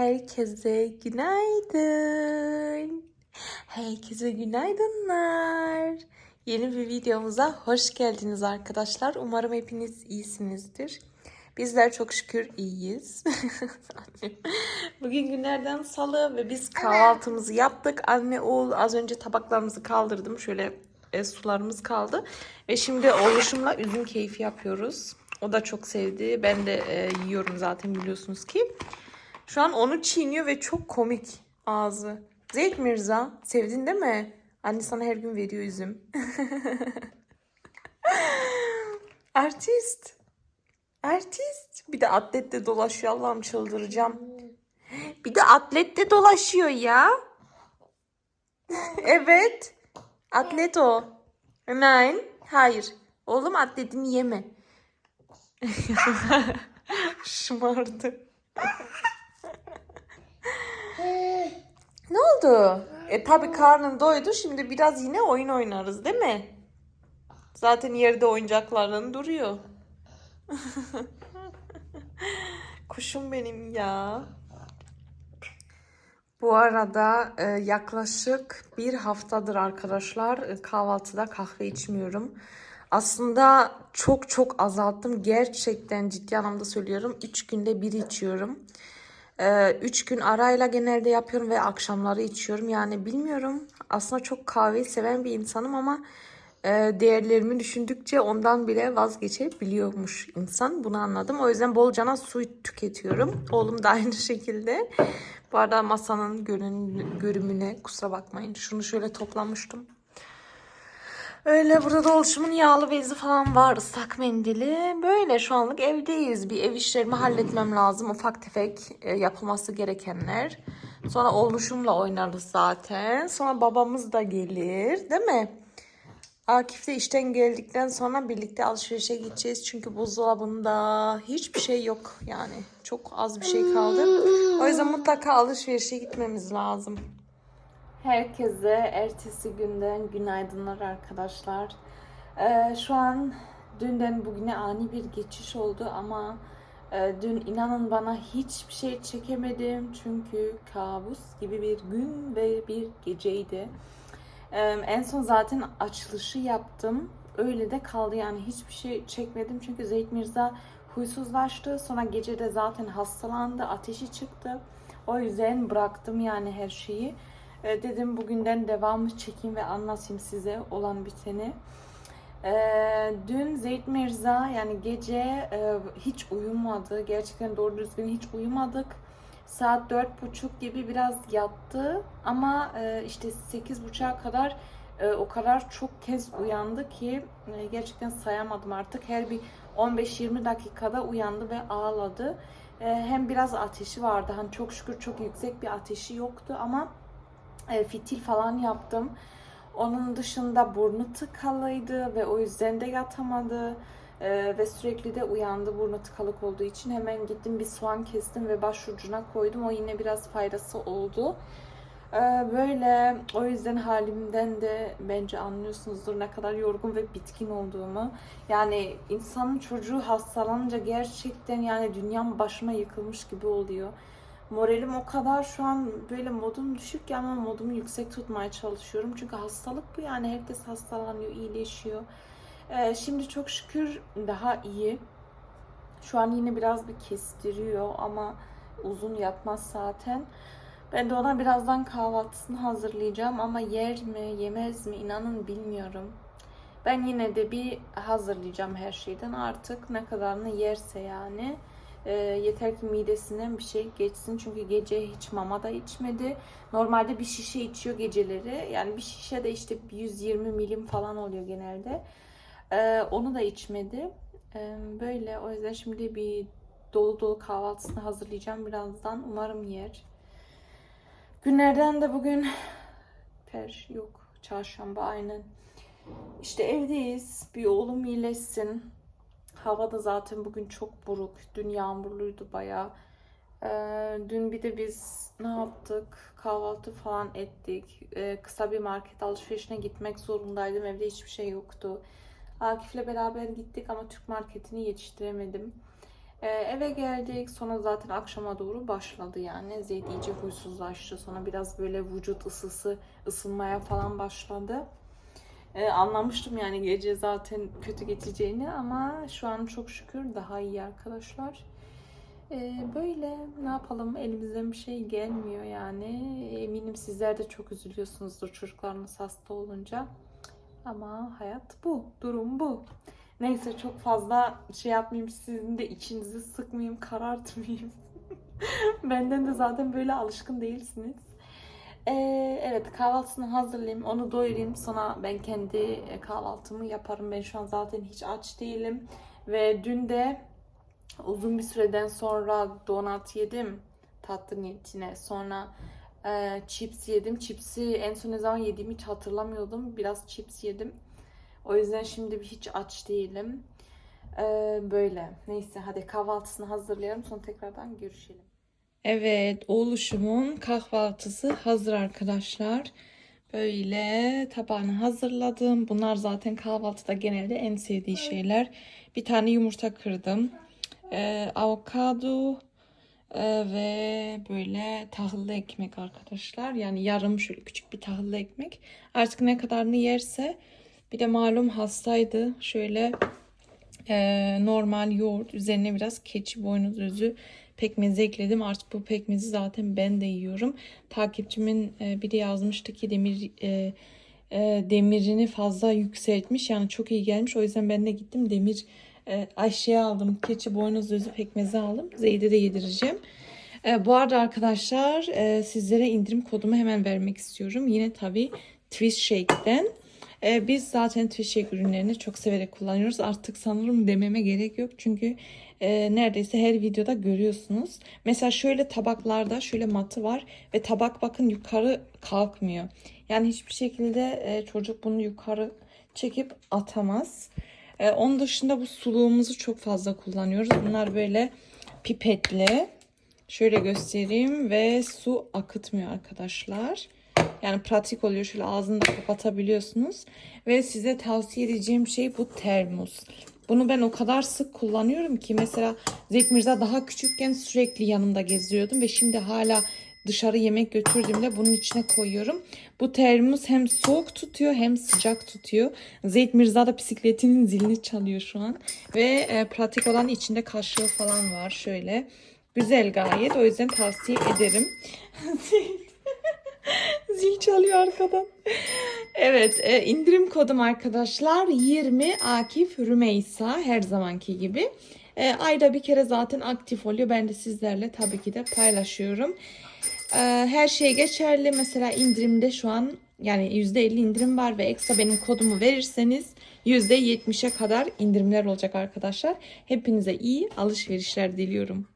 Herkese günaydın. Herkese günaydınlar. Yeni bir videomuza hoş geldiniz arkadaşlar. Umarım hepiniz iyisinizdir. Bizler çok şükür iyiyiz. Bugün günlerden salı ve biz kahvaltımızı yaptık. Anne oğul az önce tabaklarımızı kaldırdım. Şöyle e, sularımız kaldı. Ve şimdi oğluşumla üzüm keyfi yapıyoruz. O da çok sevdi. Ben de e, yiyorum zaten biliyorsunuz ki. Şu an onu çiğniyor ve çok komik ağzı. Zeyt Mirza, sevdin değil mi? Anne sana her gün veriyor üzüm. Artist. Artist. Bir de atlette dolaşıyor Allah'ım çıldıracağım. Bir de atlette dolaşıyor ya. evet. Atlet o. Nein. Hayır. Oğlum atletini yeme. Şımardı. ne oldu? E tabi karnın doydu. Şimdi biraz yine oyun oynarız değil mi? Zaten yerde oyuncakların duruyor. Kuşum benim ya. Bu arada e, yaklaşık bir haftadır arkadaşlar e, kahvaltıda kahve içmiyorum. Aslında çok çok azalttım. Gerçekten ciddi anlamda söylüyorum. 3 günde bir içiyorum. 3 gün arayla genelde yapıyorum ve akşamları içiyorum. Yani bilmiyorum. Aslında çok kahveyi seven bir insanım ama e, değerlerimi düşündükçe ondan bile vazgeçebiliyormuş insan. Bunu anladım. O yüzden bolcana su tüketiyorum. Oğlum da aynı şekilde. Bu arada masanın görün, görümüne kusura bakmayın. Şunu şöyle toplamıştım. Öyle burada da oluşumun yağlı bezi falan var. ıslak mendili. Böyle şu anlık evdeyiz. Bir ev işlerimi halletmem lazım. Ufak tefek e, yapılması gerekenler. Sonra oluşumla oynarız zaten. Sonra babamız da gelir. Değil mi? Akif de işten geldikten sonra birlikte alışverişe gideceğiz. Çünkü buzdolabında hiçbir şey yok yani. Çok az bir şey kaldı. O yüzden mutlaka alışverişe gitmemiz lazım. Herkese ertesi günden günaydınlar arkadaşlar. Ee, şu an dünden bugüne ani bir geçiş oldu ama e, dün inanın bana hiçbir şey çekemedim. Çünkü kabus gibi bir gün ve bir geceydi. Ee, en son zaten açılışı yaptım. Öyle de kaldı yani hiçbir şey çekmedim. Çünkü Zeyd Mirza huysuzlaştı. Sonra gece de zaten hastalandı. Ateşi çıktı. O yüzden bıraktım yani her şeyi. Ee, dedim bugünden devamı çekeyim ve anlatayım size olan biteni. Ee, dün Zeyd Mirza yani gece e, hiç uyumadı. Gerçekten doğru düzgün hiç uyumadık. Saat dört buçuk gibi biraz yattı ama e, işte sekiz buçuğa kadar e, o kadar çok kez uyandı ki e, gerçekten sayamadım artık. Her bir 15-20 dakikada uyandı ve ağladı. E, hem biraz ateşi vardı. Hani çok şükür çok yüksek bir ateşi yoktu ama e, fitil falan yaptım. Onun dışında burnu tıkalıydı ve o yüzden de yatamadı. Ee, ve sürekli de uyandı burnu tıkalık olduğu için. Hemen gittim bir soğan kestim ve başucuna koydum. O yine biraz faydası oldu. Ee, böyle o yüzden halimden de bence anlıyorsunuzdur ne kadar yorgun ve bitkin olduğumu. Yani insanın çocuğu hastalanınca gerçekten yani dünyam başıma yıkılmış gibi oluyor. Moralim o kadar şu an böyle modum düşük ki ama modumu yüksek tutmaya çalışıyorum. Çünkü hastalık bu yani herkes hastalanıyor, iyileşiyor. Ee, şimdi çok şükür daha iyi. Şu an yine biraz bir kestiriyor ama uzun yatmaz zaten. Ben de ona birazdan kahvaltısını hazırlayacağım ama yer mi yemez mi inanın bilmiyorum. Ben yine de bir hazırlayacağım her şeyden artık ne kadarını yerse yani. E, yeter ki midesinden bir şey geçsin. Çünkü gece hiç mama da içmedi. Normalde bir şişe içiyor geceleri. Yani bir şişe de işte 120 milim falan oluyor genelde. E, onu da içmedi. E, böyle o yüzden şimdi bir dolu dolu kahvaltısını hazırlayacağım birazdan. Umarım yer. Günlerden de bugün per yok çarşamba aynen. İşte evdeyiz. Bir oğlum iyileşsin. Hava da zaten bugün çok buruk. Dün yağmurluydu bayağı. Ee, dün bir de biz ne yaptık? Kahvaltı falan ettik. Ee, kısa bir market alışverişine gitmek zorundaydım. Evde hiçbir şey yoktu. Akif'le beraber gittik ama Türk marketini yetiştiremedim. Ee, eve geldik. Sonra zaten akşama doğru başladı yani. Zeyd iyice huysuzlaştı. Sonra biraz böyle vücut ısısı ısınmaya falan başladı. Ee, anlamıştım yani gece zaten kötü geçeceğini ama şu an çok şükür daha iyi arkadaşlar. Ee, böyle ne yapalım elimizden bir şey gelmiyor yani. Eminim sizler de çok üzülüyorsunuzdur çocuklarınız hasta olunca. Ama hayat bu, durum bu. Neyse çok fazla şey yapmayayım sizin de içinizi sıkmayayım, karartmayayım. Benden de zaten böyle alışkın değilsiniz. Ee, evet kahvaltısını hazırlayayım, onu doyurayım. Sonra ben kendi e, kahvaltımı yaparım. Ben şu an zaten hiç aç değilim. Ve dün de uzun bir süreden sonra donat yedim tatlı niyetine. Sonra e, chips yedim. Chipsi en son ne zaman yediğimi hiç hatırlamıyordum. Biraz chips yedim. O yüzden şimdi hiç aç değilim. Ee, böyle. Neyse hadi kahvaltısını hazırlayalım. Sonra tekrardan görüşelim. Evet, oğluşumun kahvaltısı hazır arkadaşlar. Böyle tabağını hazırladım. Bunlar zaten kahvaltıda genelde en sevdiği şeyler. Bir tane yumurta kırdım. Ee, avokado e, ve böyle tahıllı ekmek arkadaşlar. Yani yarım şöyle küçük bir tahıllı ekmek. Artık ne kadarını yerse. Bir de malum hastaydı. Şöyle e, normal yoğurt üzerine biraz keçi boynuz özü pekmezi ekledim. Artık bu pekmezi zaten ben de yiyorum. Takipçimin e, biri yazmıştı ki demir e, e, demirini fazla yükseltmiş. Yani çok iyi gelmiş. O yüzden ben de gittim demir e, aldım. Keçi boynuz özü pekmezi aldım. Zeyd'e de yedireceğim. Bu arada arkadaşlar sizlere indirim kodumu hemen vermek istiyorum. Yine tabii Twist Shake'den. E, biz zaten Shake ürünlerini çok severek kullanıyoruz. Artık sanırım dememe gerek yok. Çünkü e, neredeyse her videoda görüyorsunuz. Mesela şöyle tabaklarda şöyle matı var ve tabak bakın yukarı kalkmıyor. Yani hiçbir şekilde e, çocuk bunu yukarı çekip atamaz. E, onun dışında bu suluğumuzu çok fazla kullanıyoruz. Bunlar böyle pipetli. Şöyle göstereyim ve su akıtmıyor arkadaşlar. Yani pratik oluyor. Şöyle ağzını da kapatabiliyorsunuz. Ve size tavsiye edeceğim şey bu termos. Bunu ben o kadar sık kullanıyorum ki mesela Zeki Mirza daha küçükken sürekli yanımda geziyordum ve şimdi hala dışarı yemek götürdüğümde bunun içine koyuyorum. Bu termos hem soğuk tutuyor hem sıcak tutuyor. Zeyd Mirza da bisikletinin zilini çalıyor şu an. Ve e, pratik olan içinde kaşığı falan var şöyle. Güzel gayet o yüzden tavsiye ederim. Zil çalıyor arkadan. Evet e, indirim kodum arkadaşlar 20 Akif Rümeysa her zamanki gibi. E, ayda bir kere zaten aktif oluyor. Ben de sizlerle tabii ki de paylaşıyorum. E, her şey geçerli. Mesela indirimde şu an yani %50 indirim var ve ekstra benim kodumu verirseniz %70'e kadar indirimler olacak arkadaşlar. Hepinize iyi alışverişler diliyorum.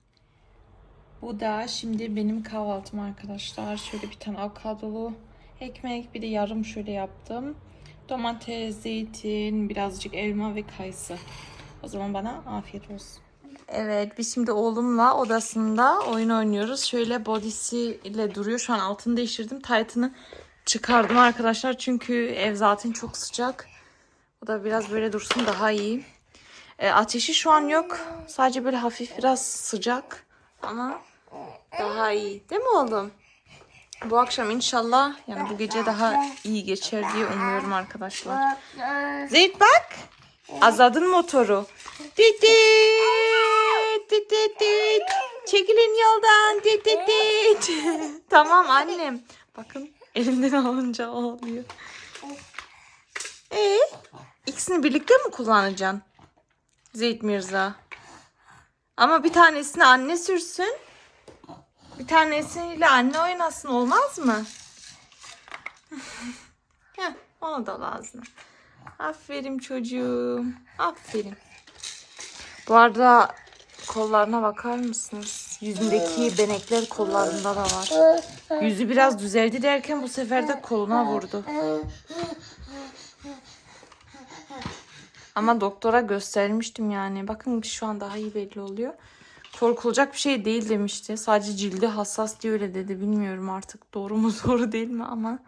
Bu da şimdi benim kahvaltım arkadaşlar. Şöyle bir tane avokadolu ekmek bir de yarım şöyle yaptım. Domates, zeytin, birazcık elma ve kayısı. O zaman bana afiyet olsun. Evet biz şimdi oğlumla odasında oyun oynuyoruz. Şöyle bodysi ile duruyor. Şu an altını değiştirdim. Taytını çıkardım arkadaşlar. Çünkü ev zaten çok sıcak. O da biraz böyle dursun daha iyi. E, ateşi şu an yok. Sadece böyle hafif biraz sıcak. Ama daha iyi. Değil mi oğlum? Bu akşam inşallah yani bu gece daha iyi geçer diye umuyorum arkadaşlar. Zeyd bak. Azadın motoru. Dit dit. Dit dit dit. Çekilin yoldan. Dit dit dit. tamam annem. Bakın elinden alınca ağlıyor. Ee, ikisini birlikte mi kullanacaksın? Zeyd Mirza. Ama bir tanesini anne sürsün. Bir tanesiyle anne oynasın olmaz mı? Heh, onu da lazım. Aferin çocuğum. Aferin. Bu arada kollarına bakar mısınız? Yüzündeki benekler kollarında da var. Yüzü biraz düzeldi derken bu sefer de koluna vurdu. Ama doktora göstermiştim yani. Bakın şu an daha iyi belli oluyor. Korkulacak bir şey değil demişti. Sadece cildi hassas diye öyle dedi. Bilmiyorum artık doğru mu doğru değil mi ama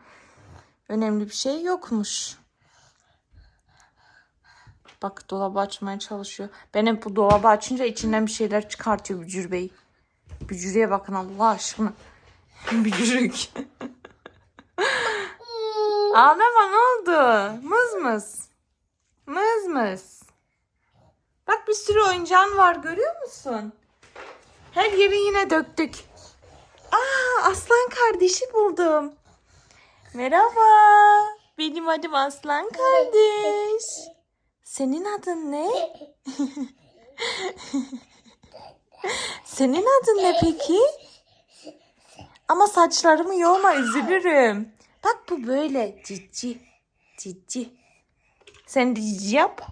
önemli bir şey yokmuş. Bak dolabı açmaya çalışıyor. Ben hep bu dolabı açınca içinden bir şeyler çıkartıyor Bücür Bey. Bücür'e bakın Allah aşkına. Bücürük. Ağlama ne oldu? Mız mız. Mız mız. Bak bir sürü oyuncağın var görüyor musun? Her yeri yine döktük. Aa aslan kardeşi buldum. Merhaba. Benim adım Aslan kardeş. Senin adın ne? Senin adın ne peki? Ama saçlarımı yolma üzülürüm. Bak bu böyle cici. Cici. Sen cici yap.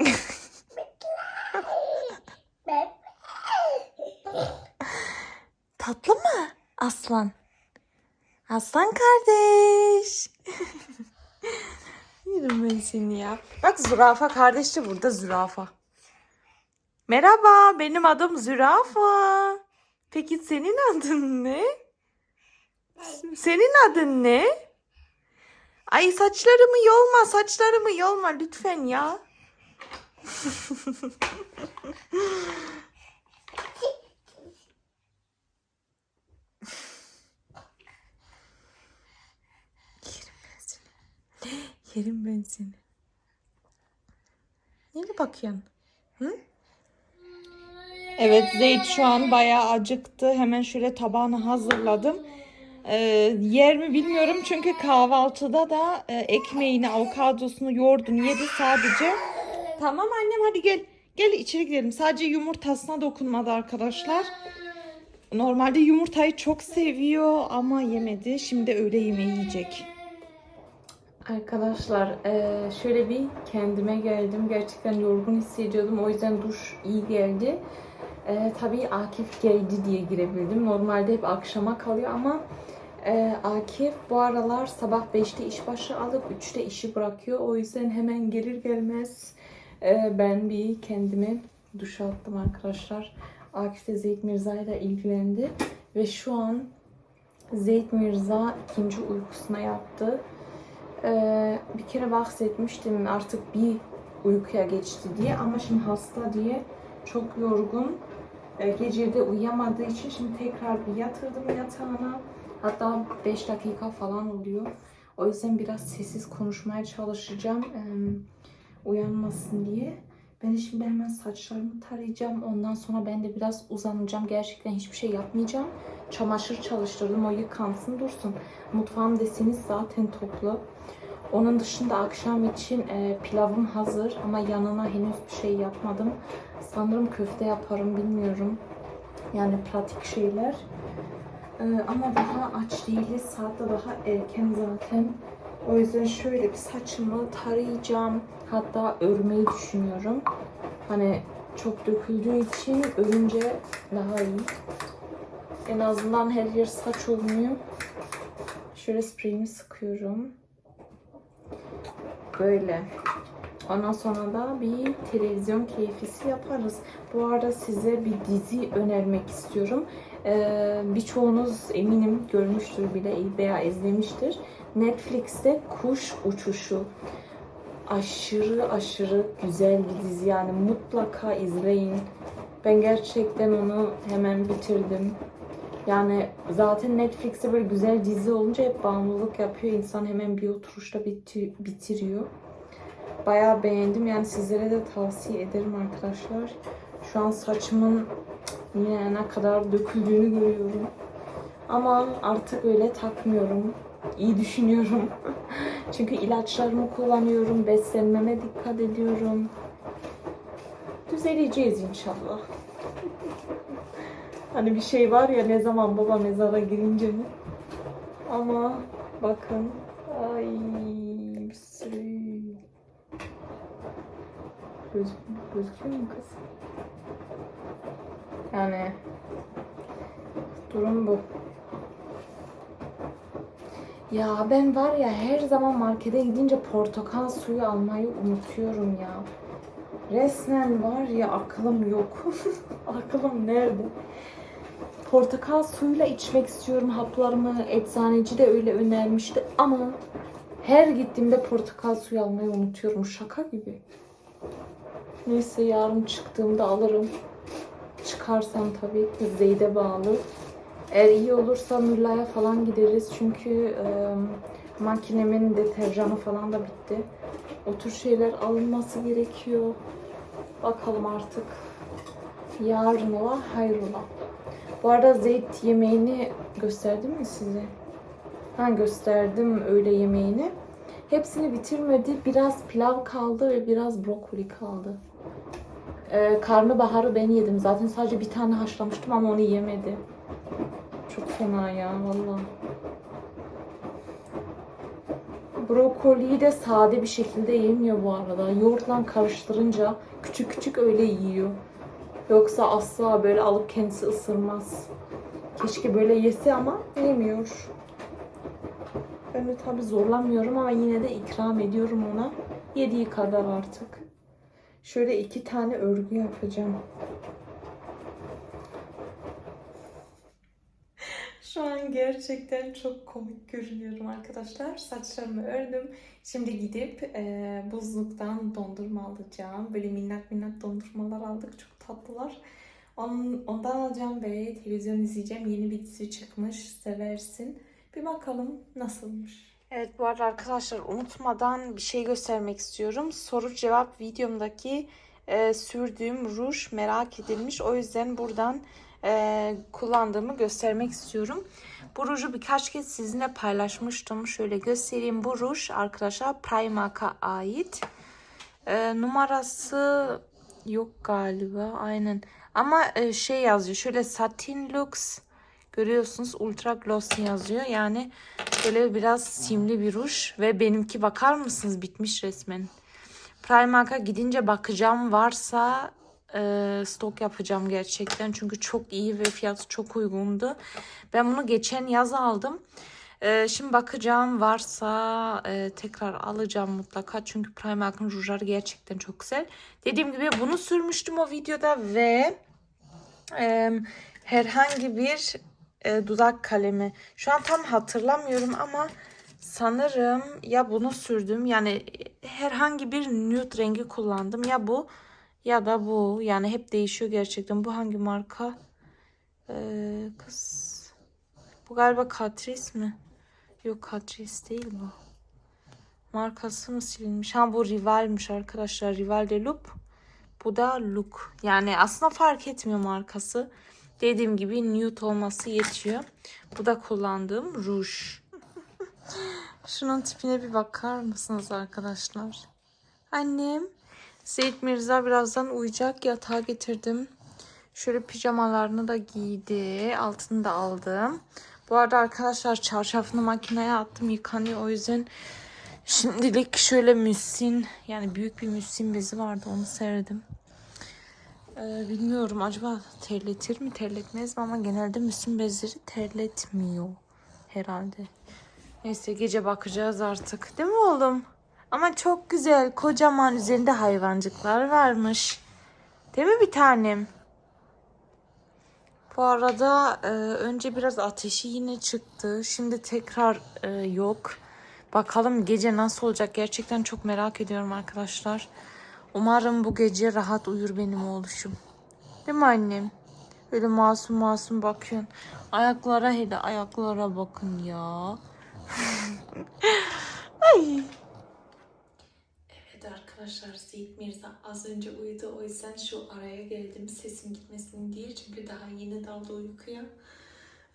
Tatlı mı aslan? Aslan kardeş. Yerim ben seni ya. Bak zürafa kardeş de burada zürafa. Merhaba benim adım zürafa. Peki senin adın ne? Senin adın ne? Ay saçlarımı yolma saçlarımı yolma lütfen ya. Yerim ben seni. Nereye bakıyorsun? Hı? Evet Zeyt şu an bayağı acıktı. Hemen şöyle tabağını hazırladım. Ee, yer mi bilmiyorum çünkü kahvaltıda da e, ekmeğini, avokadosunu, yoğurdunu yedi sadece. Tamam annem hadi gel. Gel içeri gidelim. Sadece yumurtasına dokunmadı arkadaşlar. Normalde yumurtayı çok seviyor ama yemedi. Şimdi öğle yemeği yiyecek. Arkadaşlar eee, şöyle bir kendime geldim. Gerçekten yorgun hissediyordum. O yüzden duş iyi geldi. Eee tabii Akif geldi diye girebildim. Normalde hep akşama kalıyor ama eee, Akif bu aralar sabah 5'te işbaşı alıp 3'te işi bırakıyor. O yüzden hemen gelir gelmez ben bir kendime duş attım arkadaşlar. Akif de Zeyt Mirza ile ilgilendi. Ve şu an Zeyt Mirza ikinci uykusuna yattı. Ee, bir kere bahsetmiştim artık bir uykuya geçti diye ama şimdi hasta diye çok yorgun. Ee, gece uyuyamadığı için şimdi tekrar bir yatırdım yatağına. Hatta 5 dakika falan oluyor. O yüzden biraz sessiz konuşmaya çalışacağım. ee, uyanmasın diye. Ben şimdi hemen saçlarımı tarayacağım. Ondan sonra ben de biraz uzanacağım. Gerçekten hiçbir şey yapmayacağım. Çamaşır çalıştırdım. O yıkansın dursun. Mutfağım deseniz zaten toplu. Onun dışında akşam için e, pilavım hazır ama yanına henüz bir şey yapmadım. Sanırım köfte yaparım bilmiyorum. Yani pratik şeyler. E, ama daha aç değiliz. Saat de daha erken zaten. O yüzden şöyle bir saçımı tarayacağım. Hatta örmeyi düşünüyorum. Hani çok döküldüğü için örünce daha iyi. En azından her yer saç olmuyor. Şöyle spreyimi sıkıyorum. Böyle. Ondan sonra da bir televizyon keyfisi yaparız. Bu arada size bir dizi önermek istiyorum. Ee, birçoğunuz eminim görmüştür bile veya izlemiştir. Netflix'te Kuş Uçuşu. Aşırı aşırı güzel bir dizi yani mutlaka izleyin. Ben gerçekten onu hemen bitirdim. Yani zaten Netflix'te böyle güzel dizi olunca hep bağımlılık yapıyor. İnsan hemen bir oturuşta biti- bitiriyor. Bayağı beğendim. Yani sizlere de tavsiye ederim arkadaşlar. Şu an saçımın yine ne kadar döküldüğünü görüyorum. Ama artık öyle takmıyorum. İyi düşünüyorum. Çünkü ilaçlarımı kullanıyorum. Beslenmeme dikkat ediyorum. Düzeleceğiz inşallah. Hani bir şey var ya ne zaman baba mezara girince mi? Ama bakın. Ay bir sürü. Göz, gözüküyor mu kız? Yani durum bu. Ya ben var ya her zaman markete gidince portakal suyu almayı unutuyorum ya. Resmen var ya aklım yok. aklım nerede? Portakal suyuyla içmek istiyorum haplarımı. Eczaneci de öyle önermişti ama her gittiğimde portakal suyu almayı unutuyorum. Şaka gibi. Neyse yarın çıktığımda alırım. Çıkarsam tabii Zeyd'e bağlı. Eğer iyi olursa Mülla'ya falan gideriz. Çünkü e, makinemin deterjanı falan da bitti. O tür şeyler alınması gerekiyor. Bakalım artık. Yarın ola hayrola. Bu arada Zeyd yemeğini gösterdim mi size? Ha gösterdim öğle yemeğini. Hepsini bitirmedi. Biraz pilav kaldı ve biraz brokoli kaldı. Ee, karnabaharı ben yedim. Zaten sadece bir tane haşlamıştım ama onu yemedi. Çok fena ya vallahi. Brokoliyi de sade bir şekilde yemiyor bu arada. Yoğurtla karıştırınca küçük küçük öyle yiyor. Yoksa asla böyle alıp kendisi ısırmaz. Keşke böyle yese ama yemiyor. Ben de tabii zorlamıyorum ama yine de ikram ediyorum ona. Yediği kadar artık. Şöyle iki tane örgü yapacağım. Şu an gerçekten çok komik görünüyorum arkadaşlar. Saçlarımı ördüm. Şimdi gidip e, buzluktan dondurma alacağım. Böyle minnak minnak dondurmalar aldık. Çok tatlılar. Onun, ondan alacağım ve televizyon izleyeceğim. Yeni bir dizi çıkmış. Seversin. Bir bakalım nasılmış. Evet bu arada arkadaşlar unutmadan bir şey göstermek istiyorum. Soru cevap videomdaki e, sürdüğüm ruj merak edilmiş. O yüzden buradan e, kullandığımı göstermek istiyorum. Bu ruju birkaç kez sizinle paylaşmıştım. Şöyle göstereyim. Bu ruj arkadaşlar Primark'a ait. E, numarası yok galiba. Aynen. Ama e, şey yazıyor. Şöyle Satin Lux görüyorsunuz. Ultra Glossy yazıyor. Yani böyle biraz simli bir ruj. Ve benimki bakar mısınız? Bitmiş resmen. Primark'a gidince bakacağım varsa e, stok yapacağım gerçekten. Çünkü çok iyi ve fiyatı çok uygundu. Ben bunu geçen yaz aldım. E, şimdi bakacağım varsa e, tekrar alacağım mutlaka. Çünkü Primark'ın rujları gerçekten çok güzel. Dediğim gibi bunu sürmüştüm o videoda ve e, herhangi bir e, dudak kalemi. Şu an tam hatırlamıyorum ama sanırım ya bunu sürdüm. Yani herhangi bir nude rengi kullandım. Ya bu ya da bu. Yani hep değişiyor gerçekten. Bu hangi marka? Ee, kız. Bu galiba Catrice mi? Yok Catrice değil bu. Markası mı silinmiş? Ha bu Rival'miş arkadaşlar. Rival de Loop. Bu da Look. Yani aslında fark etmiyor markası. Dediğim gibi nude olması yetiyor. Bu da kullandığım ruj. Şunun tipine bir bakar mısınız arkadaşlar? Annem. Seyit Mirza birazdan uyuyacak. Yatağa getirdim. Şöyle pijamalarını da giydi. Altını da aldım. Bu arada arkadaşlar çarşafını makineye attım. Yıkanıyor. O yüzden şimdilik şöyle müssin yani büyük bir müssin bezi vardı. Onu serdim. Ee, bilmiyorum acaba terletir mi terletmez mi ama genelde müssin bezleri terletmiyor herhalde. Neyse gece bakacağız artık. Değil mi oğlum? Ama çok güzel. Kocaman üzerinde hayvancıklar varmış. Değil mi bir tanem? Bu arada e, önce biraz ateşi yine çıktı. Şimdi tekrar e, yok. Bakalım gece nasıl olacak? Gerçekten çok merak ediyorum arkadaşlar. Umarım bu gece rahat uyur benim oğluşum. Değil mi annem? Öyle masum masum bakıyorsun. Ayaklara hele ayaklara bakın ya. Ay. Arkadaşlar Seyit Mirza az önce uyudu. O yüzden şu araya geldim sesim gitmesin diye. Çünkü daha yeni daldı uykuya.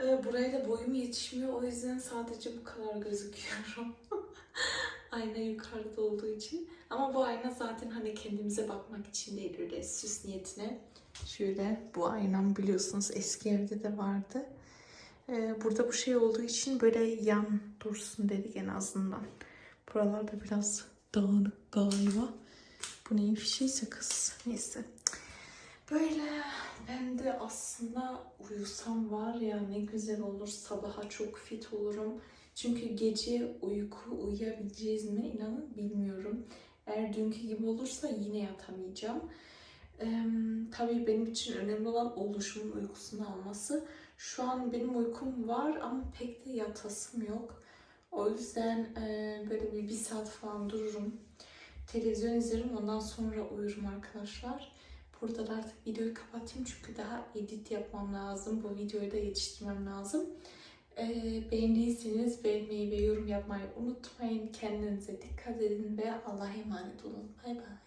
Ee, buraya da boyum yetişmiyor. O yüzden sadece bu kadar gözüküyorum. ayna yukarıda olduğu için. Ama bu ayna zaten hani kendimize bakmak için değil öyle süs niyetine. Şöyle bu aynam biliyorsunuz eski evde de vardı. Ee, burada bu şey olduğu için böyle yan dursun dedik en azından. Buralarda biraz dağınık galiba. Bu neyin fişiyse kız. Neyse. Böyle ben de aslında uyusam var ya ne güzel olur. Sabaha çok fit olurum. Çünkü gece uyku uyuyabileceğiz mi inanın bilmiyorum. Eğer dünkü gibi olursa yine yatamayacağım. Ee, tabii benim için önemli olan oluşumun uykusunu alması. Şu an benim uykum var ama pek de yatasım yok. O yüzden e, böyle bir, bir saat falan dururum. televizyon izlerim ondan sonra uyurum arkadaşlar. Burada da artık videoyu kapatayım çünkü daha edit yapmam lazım. Bu videoyu da yetiştirmem lazım. Ee, beğendiyseniz beğenmeyi ve yorum yapmayı unutmayın. Kendinize dikkat edin ve Allah'a emanet olun. Bay bay.